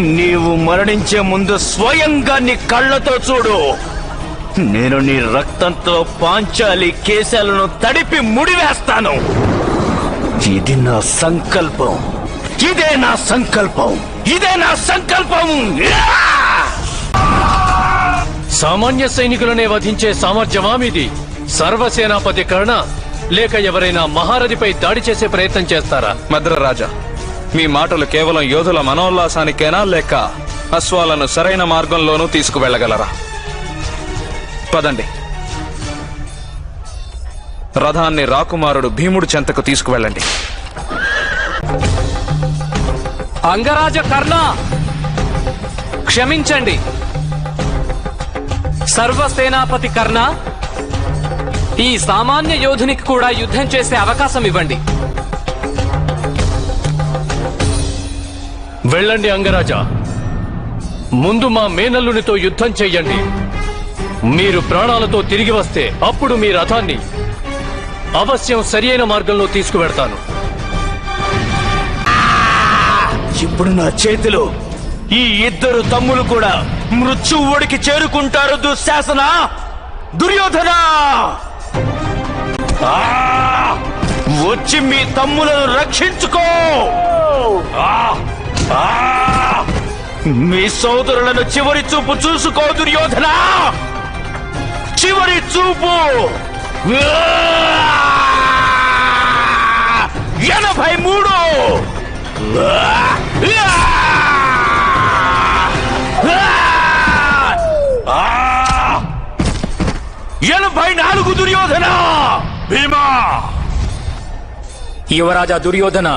నీవు మరణించే ముందు స్వయంగా నీ కళ్ళతో చూడు. నేను నీ రక్తంతో పాంచాలి కేశాలను తడిపి ముడివేస్తాను. ఇది నా సంకల్పం. ఇదే నా సంకల్పం. ఇదే నా సంకల్పం! సామాన్య సైనికులనే వధించే సామర్థ్యమా మీది? సర్వసేనాపతి కర్ణ లేక ఎవరైనా మహారథిపై దాడి చేసే ప్రయత్నం చేస్తారా? మద్రరాజా మీ మాటలు కేవలం యోధుల మనోల్లాసానికేనా లేక అశ్వాలను సరైన మార్గంలోనూ తీసుకువెళ్ళగలరా? పదండి. రథాన్ని రాకుమారుడు భీముడు చెంతకు తీసుకువెళ్ళండి. అంగరాజ కర్ణ! క్షమించండి. సర్వసేనాపతి కర్ణ ఈ సామాన్య యోధునికి కూడా యుద్ధం చేసే అవకాశం ఇవ్వండి. వెళ్ళండి అంగరాజా. ముందు మా మేనల్లునితో యుద్ధం చెయ్యండి. మీరు ప్రాణాలతో తిరిగి వస్తే అప్పుడు మీ రథాన్ని అవశ్యం సరియైన మార్గంలో తీసుకువెడతాను. ఇప్పుడు నా చేతిలో ఈ ఇద్దరు తమ్ములు కూడా మృత్యువుడికి చేరుకుంటారు దుశ్శాసన! దుర్యోధన! వచ్చి మీ తమ్ములను రక్షించుకో! ఆ! మీ సోదరులను చివరి చూపు చూసుకో దుర్యోధన! చివరి చూపు! ఎనభై మూడు! ఎనభై నాలుగు దుర్యోధన! భీమా! యువరాజా దుర్యోధన!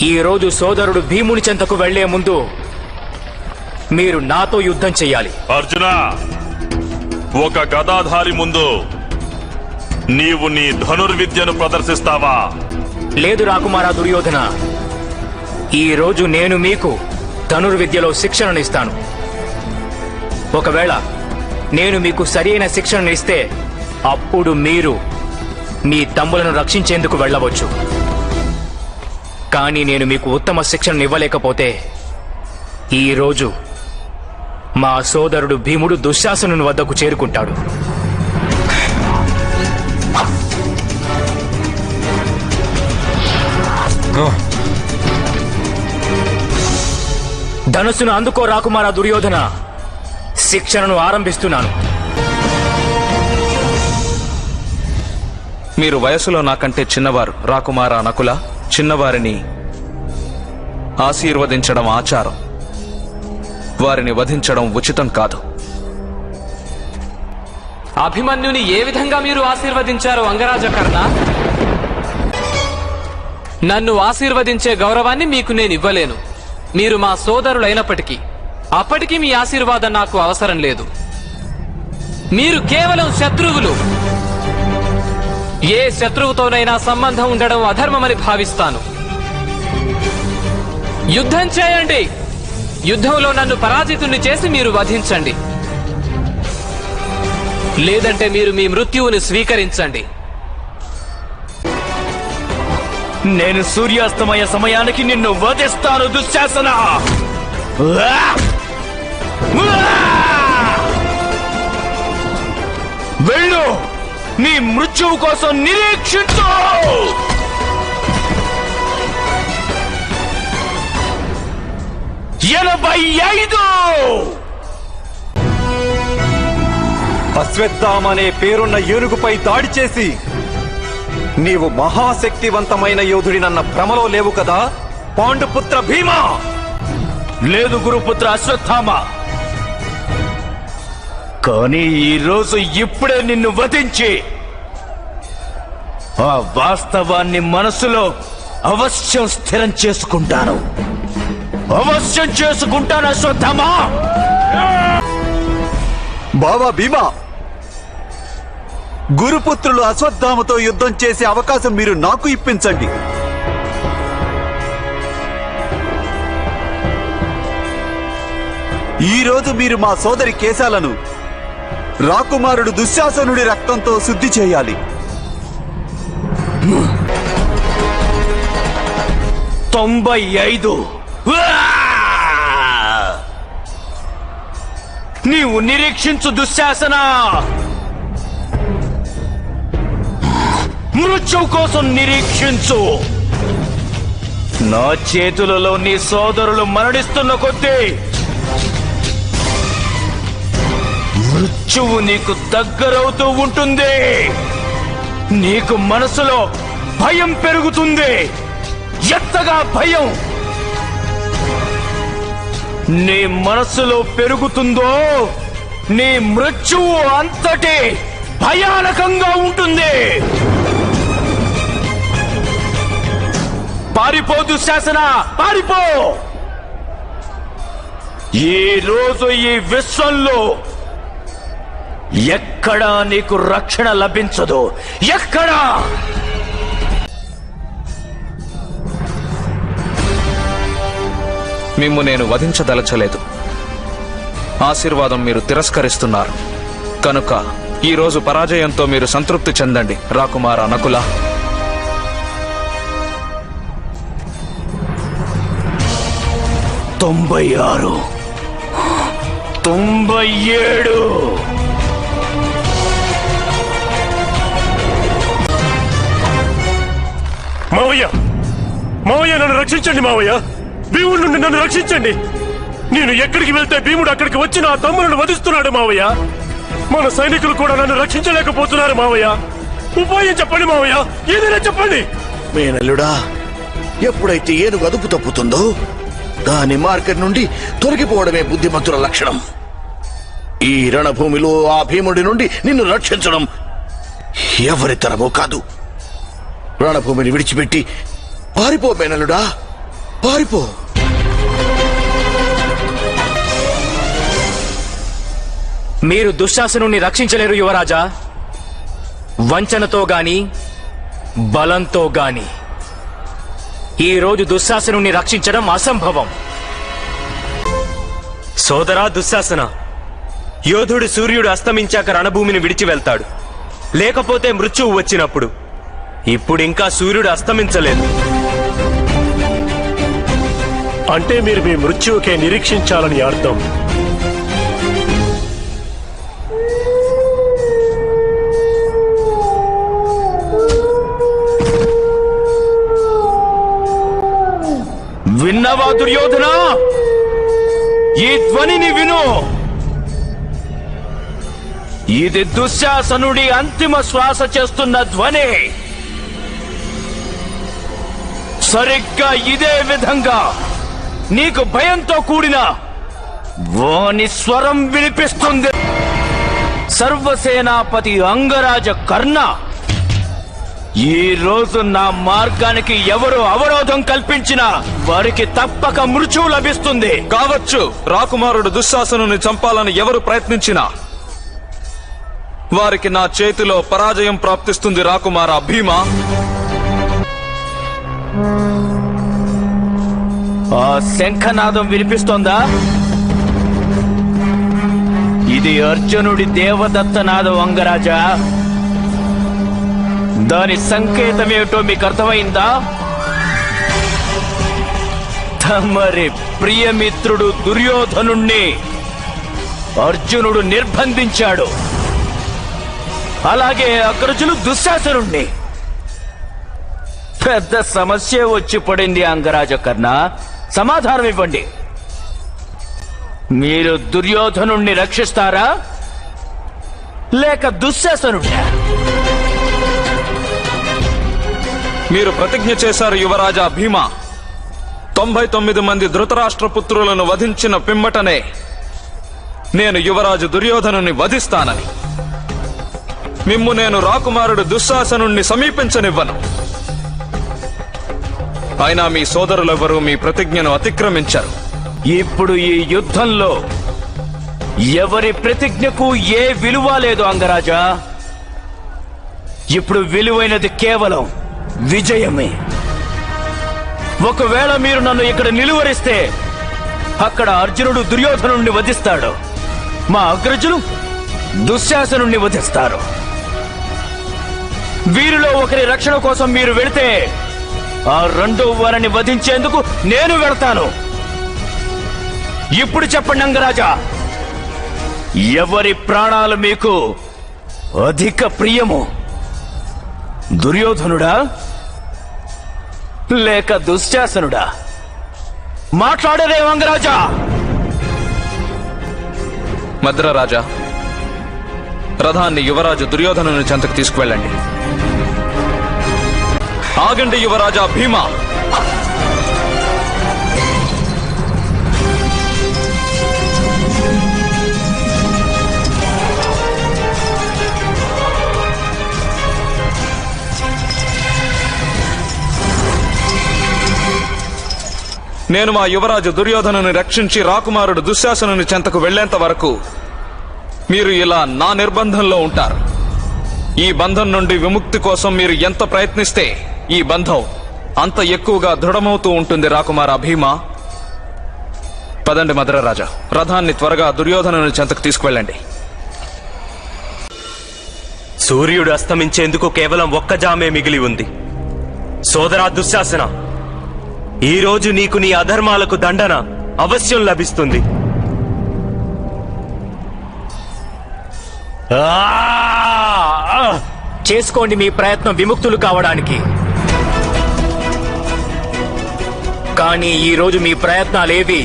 ఈ రోజు సోదరుడు భీముని చెంతకు వెళ్ళే ముందు మీరు నాతో యుద్ధం చెయ్యాలి. అర్జున ఒక గదాధారి ముందు నీవు నీ ధనుర్విద్యను ప్రదర్శిస్తావా? లేదు రాకుమారా దుర్యోధన ఈ రోజు నేను మీకు ధనుర్విద్యలో శిక్షణనిస్తాను ఒకవేళ నేను మీకు సరైన శిక్షణనిస్తే అప్పుడు మీరు మీ తమ్ములను రక్షించేందుకు వెళ్ళవచ్చు. కానీ నేను మీకు ఉత్తమ శిక్షణ ఇవ్వలేకపోతే ఈ రోజు మా సోదరుడు భీముడు దుశ్శాసనుని వద్దకు చేరుకుంటాడు. ధనుస్సును అందుకో రాకుమారా దుర్యోధన. శిక్షణను ఆరంభిస్తున్నాను. మీరు వయసులో నాకంటే చిన్నవారు రాకుమార నకుల? చిన్నవారిని ఆశీర్వదించడం ఆచారం. వారిని వధించడం ఉచితం కాదు. అభిమన్యుని ఏ విధంగా మీరు ఆశీర్వదించారు అంగరాజ కర్ణ నన్ను ఆశీర్వదించే గౌరవాన్ని మీకు నేను ఇవ్వలేను. మీరు మా సోదరులైనప్పటికీ అప్పటికీ మీ ఆశీర్వాదం నాకు అవసరం లేదు. మీరు కేవలం శత్రువులు. ఏ శత్రువుతోనైనా సంబంధం ఉండడం అధర్మమని భావిస్తాను. యుద్ధం చేయండి. యుద్ధంలో నన్ను పరాజితుణ్ణి చేసి మీరు వధించండి. లేదంటే మీరు మీ మృత్యువుని స్వీకరించండి. నేను సూర్యాస్తమయ సమయానికి నిన్ను వధిస్తాను దుశ్శాసన! వెళ్ళు! నీ మృత్యువు కోసం నిరీక్షించు! ఎనభై ఐదు! అశ్వత్థామ అనే పేరున్న ఏనుగుపై దాడి చేసి నీవు మహాశక్తివంతమైన యోధుడినన్న భ్రమలో లేవు కదా? పాండుపుత్ర భీమా! లేదు గురుపుత్ర అశ్వత్థామ. కానీ ఈ రోజు ఇప్పుడే నిన్ను వధించి ఆ వాస్తవాన్ని మనసులో అవశ్యం స్థిరం చేసుకుంటాను. అవశ్యం చేసుకుంటాను అశ్వత్థమా! బాబా భీమా! గురుపుత్రులు అశ్వత్థామతో యుద్ధం చేసే అవకాశం మీరు నాకు ఇప్పించండి. ఈరోజు మీరు మా సోదరి కేశాలను రాకుమారుడు దుశ్శాసనుడి రక్తంతో శుద్ధి చేయాలి. తొంభై ఐదు. నీవు నిరీక్షించు దుశ్శాసన. మృత్యువు కోసం నిరీక్షించు. నా చేతులలో నీ సోదరులు మరణిస్తున్న కొద్దీ మృత్యువు నీకు దగ్గరవుతూ ఉంటుంది. నీకు మనసులో భయం పెరుగుతుంది. ఎత్తగా భయం? నీ మనసులో పెరుగుతుందో నీ మృత్యువు అంతటి భయానకంగా ఉంటుంది. పారిపో శాసన పారిపో. ఈ రోజు ఈ విశ్వంలో ఎక్కడా నీకు రక్షణ లభించదు. ఎక్కడా? మిమ్ము నేను వధించదలచలేదు. ఆశీర్వాదం మీరు తిరస్కరిస్తున్నారు. కనుక ఈ రోజు పరాజయంతో మీరు సంతృప్తి చెందండి రాకుమార నకుల. తొంభై ఆరు. తొంభై ఏడు. మావయ్య నన్ను రక్షించండి మావయ్య. భీముడి నుండి నన్ను రక్షించండి. నేను ఎక్కడికి వెళ్తే భీముడు అక్కడికి వచ్చి నా తమ్ములను వధిస్తున్నాడు మావయ్య. మన సైనికులు కూడా నన్ను రక్షించలేకపోతున్నారు మావయ్య. ఉపాయం చెప్పండి మావయ్య. ఏదైనా చెప్పండి. మేనల్లుడా ఎప్పుడైతే ఏనుగు అదుపు తప్పుతుందో దాని మార్కెట్ నుండి తొలగిపోవడమే బుద్ధిమంతుల లక్షణం. ఈ రణభూమిలో ఆ భీముడి నుండి నిన్ను రక్షించడం ఎవరి తరమో కాదు. రణభూమిని విడిచిపెట్టి పారిపో మేనల్లుడా. పారిపో. మీరు దుశ్శాసనుణ్ణి రక్షించలేరు యువరాజా. వంచనతో గాని బలంతో గాని. ఈ రోజు దుశ్శాసనుణ్ణి రక్షించడం అసంభవం. సోదరా దుశ్శాసన యోధుడు సూర్యుడు అస్తమించాక రణభూమిని విడిచి వెళ్తాడు. లేకపోతే మృత్యువు వచ్చినప్పుడు. ఇప్పుడింకా సూర్యుడు అస్తమించలేదు. అంటే మీరు మీ మృత్యువుకే నిరీక్షించాలని అర్థం. విన్నవా దుర్యోధన? ఈ ధ్వనిని విను. ఇది దుశ్శాసనుడి అంతిమ శ్వాస చేస్తున్న ధ్వని. సరిగ్గా ఇదే విధంగా నీకు భయంతో కూడిన వాని స్వరం వినిపిస్తుంది. సర్వసేనాపతి అంగరాజ కర్ణ ఈ రోజు నా మార్గానికి ఎవరు అవరోధం కల్పించినా వారికి తప్పక మృత్యువు లభిస్తుంది. కావచ్చు రాకుమారుడు దుశ్శాసనుని చంపాలని ఎవరు ప్రయత్నించినా వారికి నా చేతిలో పరాజయం ప్రాప్తిస్తుంది రాకుమారా భీమా. శంఖనాదం వినిపిస్తోందా? ఇది అర్జునుడి దేవదత్త నాదం అంగరాజా. దాని సంకేతమేమిటో మీకు అర్థమైందా? తమరి ప్రియమిత్రుడు దుర్యోధనుణ్ణి అర్జునుడు నిర్బంధించాడు. అలాగే అగ్రజులు దుశ్శాసనుణ్ణి. పెద్ద సమస్య వచ్చి పడింది అంగరాజ కర్ణ సమాధానం ఇవ్వండి. మీరు దుర్యోధను రక్షిస్తారా? లేక దుశ్శాసను మీరు ప్రతిజ్ఞ చేశారు యువరాజా భీమా. తొంభై తొమ్మిది మంది ధృతరాష్ట్ర పుత్రులను వధించిన పిమ్మటనే నేను యువరాజు దుర్యోధను వధిస్తానని. మిమ్ము నేను రాకుమారుడు దుశ్శాసను సమీపించనివ్వను. అయినా మీ సోదరులెవరూ మీ ప్రతిజ్ఞను అతిక్రమించారు. ఇప్పుడు ఈ యుద్ధంలో ఎవరి ప్రతిజ్ఞకు ఏ విలువ లేదు అంగరాజా? ఇప్పుడు విలువైనది కేవలం విజయమే. ఒకవేళ మీరు నన్ను ఇక్కడ నిలువరిస్తే అక్కడ అర్జునుడు దుర్యోధనుణ్ణి వధిస్తాడు. మా అగ్రజులు దుశ్శాసనుణ్ణి వధిస్తారు. వీరిలో ఒకరి రక్షణ కోసం మీరు వెళితే ఆ రెండో వారిని వధించేందుకు నేను వెళతాను. ఇప్పుడు చెప్పండి అంగరాజా ఎవరి ప్రాణాలు మీకు అధిక ప్రియము? దుర్యోధనుడా? లేక దుశ్శాసనుడా? మాట్లాడరే అంగరాజా. మద్రరాజా రథాన్ని యువరాజు దుర్యోధనుని చెంతకు తీసుకువెళ్ళండి. ఆగండి యువరాజా భీమా. నేను మా యువరాజు దుర్యోధనుని రక్షించి రాకుమారుడు దుశ్శాసనుని చెంతకు వెళ్ళేంత వరకు మీరు ఇలా నా నిర్బంధంలో ఉంటారు. ఈ బంధం నుండి విముక్తి కోసం మీరు ఎంత ప్రయత్నిస్తే ఈ బంధం అంత ఎక్కువగా దృఢమవుతూ ఉంటుంది రాకుమార భీమా. పదండి మధురరాజా రథాన్ని త్వరగా దుర్యోధనుని చెంతకు తీసుకువెళ్ళండి. సూర్యుడు అస్తమించేందుకు కేవలం ఒక్క జామే మిగిలి ఉంది. సోదరా దుశ్శాసన ఈ రోజు నీకు నీ అధర్మాలకు దండన అవశ్యం లభిస్తుంది. చేసుకోండి మీ ప్రయత్నం విముక్తులు కావడానికి. కానీ ఈ రోజు మీ ప్రయత్నాలేవి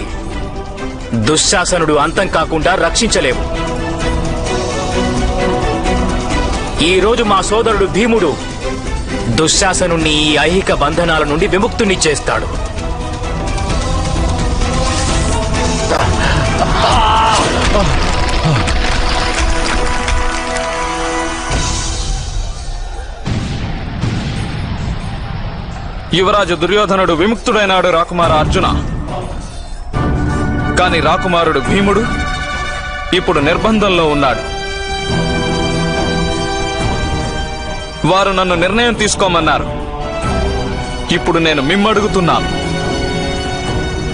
దుశ్శాసనుడు అంతం కాకుండా రక్షించలేవు. ఈ రోజు మా సోదరుడు భీముడు దుశ్శాసనుణ్ణి ఈ ఐహిక బంధనాల నుండి విముక్తుని చేస్తాడు. యువరాజు దుర్యోధనుడు విముక్తుడైనాడు రాకుమార అర్జున. కాని రాకుమారుడు భీముడు ఇప్పుడు నిర్బంధంలో ఉన్నాడు. వారు నన్ను నిర్ణయం తీసుకోమన్నారు. ఇప్పుడు నేను మిమ్మడుగుతున్నాను.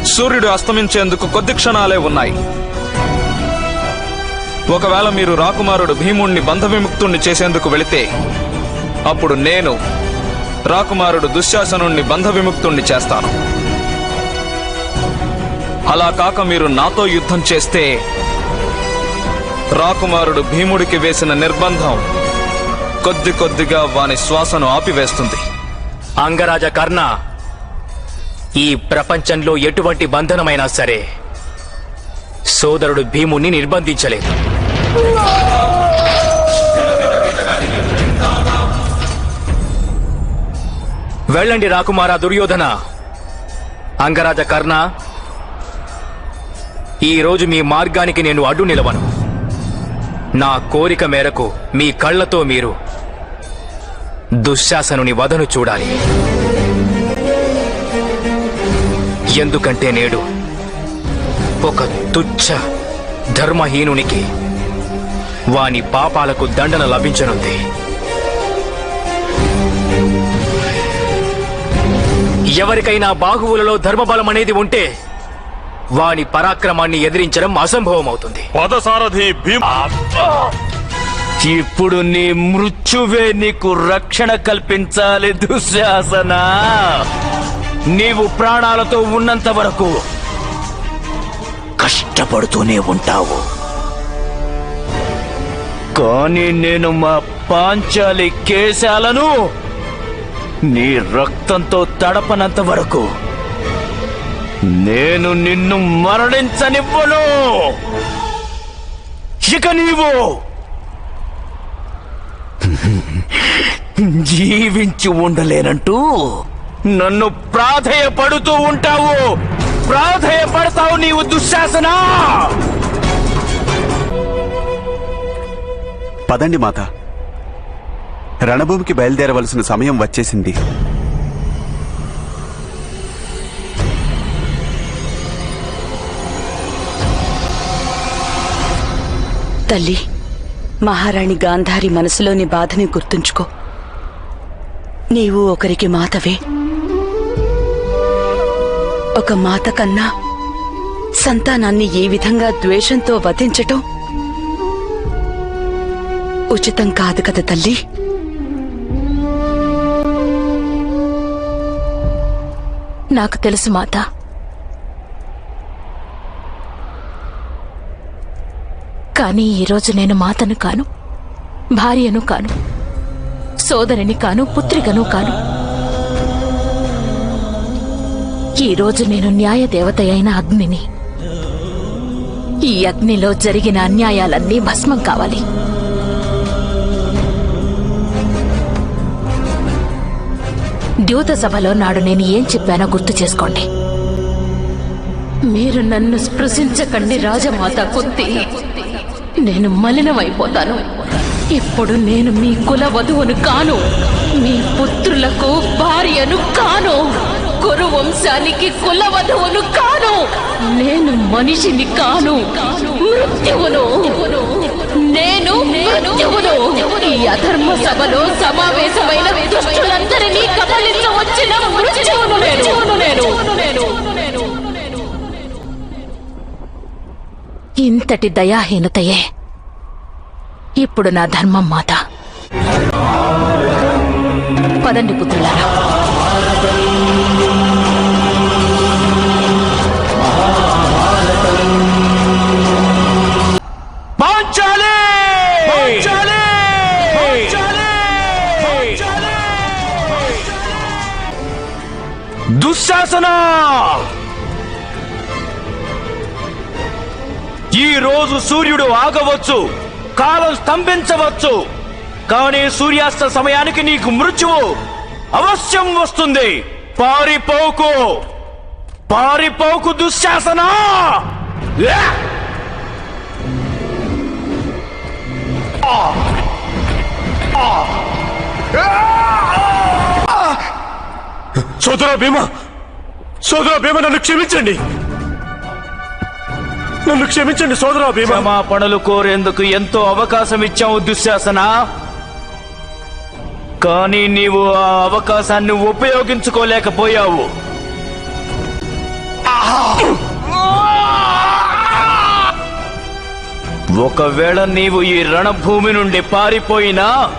సూర్యుడు అస్తమించేందుకు కొద్ది క్షణాలే ఉన్నాయి. ఒకవేళ మీరు రాకుమారుడు భీముణ్ణి బంధ విముక్తుణ్ణి చేసేందుకు వెళితే అప్పుడు నేను రాకుమారుడు దుశ్శాసనుణ్ణి బంధ విముక్తుణ్ణి చేస్తాను. అలా కాక మీరు నాతో యుద్ధం చేస్తే రాకుమారుడు భీముడికి వేసిన నిర్బంధం కొద్ది కొద్దిగా వాని శ్వాసను ఆపివేస్తుంది. అంగరాజ కర్ణ ఈ ప్రపంచంలో ఎటువంటి బంధనమైనా సరే సోదరుడు భీముణ్ణి నిర్బంధించలేదు. వెళ్ళండి రాకుమార దుర్యోధన. అంగరాజ కర్ణ ఈ రోజు మీ మార్గానికి నేను అడ్డు నిలవను. నా కోరిక మేరకు మీ కళ్ళతో మీరు దుశ్శాసనుని వదను చూడాలి. ఎందుకంటే నేడు ఒక తుచ్చ ధర్మహీనునికి వాని పాపాలకు దండన లభించనుంది. ఎవరికైనా బాహువులలో ధర్మబలం అనేది ఉంటే వాని పరాక్రమాన్ని ఎదిరించడం అసంభవం అవుతుంది పదసారథి ఇప్పుడు నీ మృత్యువే నీకు రక్షణ కల్పించాలి దుశ్శాసన. నీవు ప్రాణాలతో ఉన్నంత వరకు కష్టపడుతూనే ఉంటావు. కానీ నేను మా పాంచాలి కేశాలను నీ రక్తంతో తడపనంత వరకు నేను నిన్ను మరణించనివ్వను. ఇక నీవు జీవించి ఉండలేనంటూ నన్ను ప్రాధేయపడుతూ ఉంటావు. ప్రాధేయపడతావు నీవు దుశ్శాసన? పదండి మాత. రణభూమికి బయలుదేరవలసిన సమయం వచ్చేసింది. తల్లి మహారాణి గాంధారి మనసులోని బాధని గుర్తుంచుకో. నీవు ఒకరికి మాతవే. ఒక మాత కన్నా సంతానాన్ని ఏ విధంగా ద్వేషంతో వధించటం ఉచితం కాదు కదా తల్లి? నాకు తెలుసు మాత. కానీ ఈరోజు నేను మాతను కాను భార్యను కాను సోదరిని కాను పుత్రికను కాను. ఈరోజు నేను న్యాయ దేవత అయిన అగ్నిని. ఈ అగ్నిలో జరిగిన అన్యాయాలన్నీ భస్మం కావాలి. ద్యూత సభలో నాడు నేను ఏం చెప్పానో గుర్తు చేసుకోండి. మీరు నన్ను స్పృశించకండి రాజమాత కుత్తి నేను మలినమైపోతాను. ఇప్పుడు నేను మీ కుల వధువును కాను. మీ పుత్రులకు భార్యను కాను. కురు వంశానికి కుల వధువును కాను. నేను మనిషిని కాను. మృత్యువును. నేను మృత్యువును. ఈ అధర్మ సభలో సమావేశమైన దుష్టులందరినీ మృత్యువును నేను. నేను. ఇంతటి దయాహీనతయే. ఇప్పుడు నా ధర్మం మాత. పదండి పుత్రులారా. దుశ్శాసన ఈ రోజు సూర్యుడు ఆగవచ్చు కాలం స్తంభించవచ్చు కానీ సూర్యాస్త సమయానికి నీకు మృత్యువు అవశ్యం వస్తుంది. పారిపోకు! పారిపోకు దుశ్శాసన! యా! సోదరా భీమా! సోదరా భీమ నన్ను క్షమించండి. నన్ను క్షమించండి సోదరా భీమా. క్షమాపణలు కోరేందుకు ఎంతో అవకాశం ఇచ్చావు దుశ్శాసన? కానీ నీవు ఆ అవకాశాన్ని ఉపయోగించుకోలేకపోయావు. ఒకవేళ నీవు ఈ రణభూమి నుండి పారిపోయినా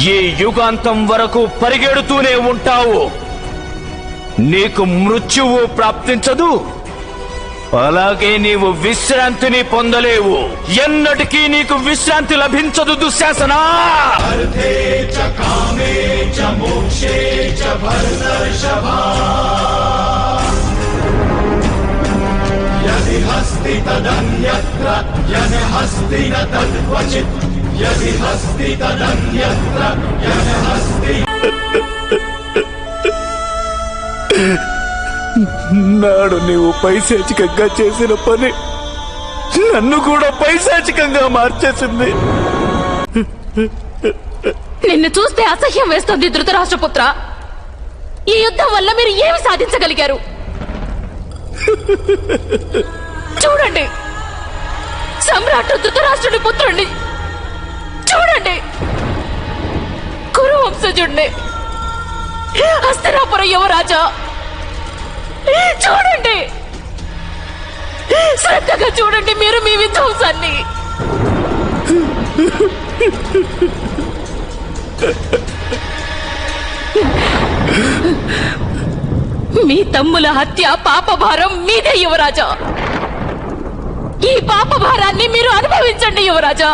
ఈ యుగాంతం వరకు పరిగెడుతూనే ఉంటావు. నీకు మృత్యువు ప్రాప్తించదు. అలాగే నీవు విశ్రాంతిని పొందలేవు. ఎన్నటికీ నీకు విశ్రాంతి లభించదు దుశ్శాసన! నాడు నీవు పైశాచికంగా చేసిన పని నన్ను కూడా పైశాచికంగా మార్చేసింది. నిన్ను చూస్తే అసహ్యం వేస్తుంది ధృతరాష్ట్రపుత్ర. ఈ యుద్ధం వల్ల మీరు ఏమి సాధించగలిగారు? చూడండి. సమ్రాట్ ధృతరాష్ట్రుడి పుత్రుణ్ణి. చూడండి. కురు వంశజుణ్ణి హస్తనాపుర యువరాజా చూడండి. శ్రద్ధగా చూడండి మీరు మీ విధ్వంసాన్ని. మీ తమ్ముల హత్య పాపభారం మీదే యువరాజా. ఈ పాపభారాన్ని మీరు అనుభవించండి యువరాజా.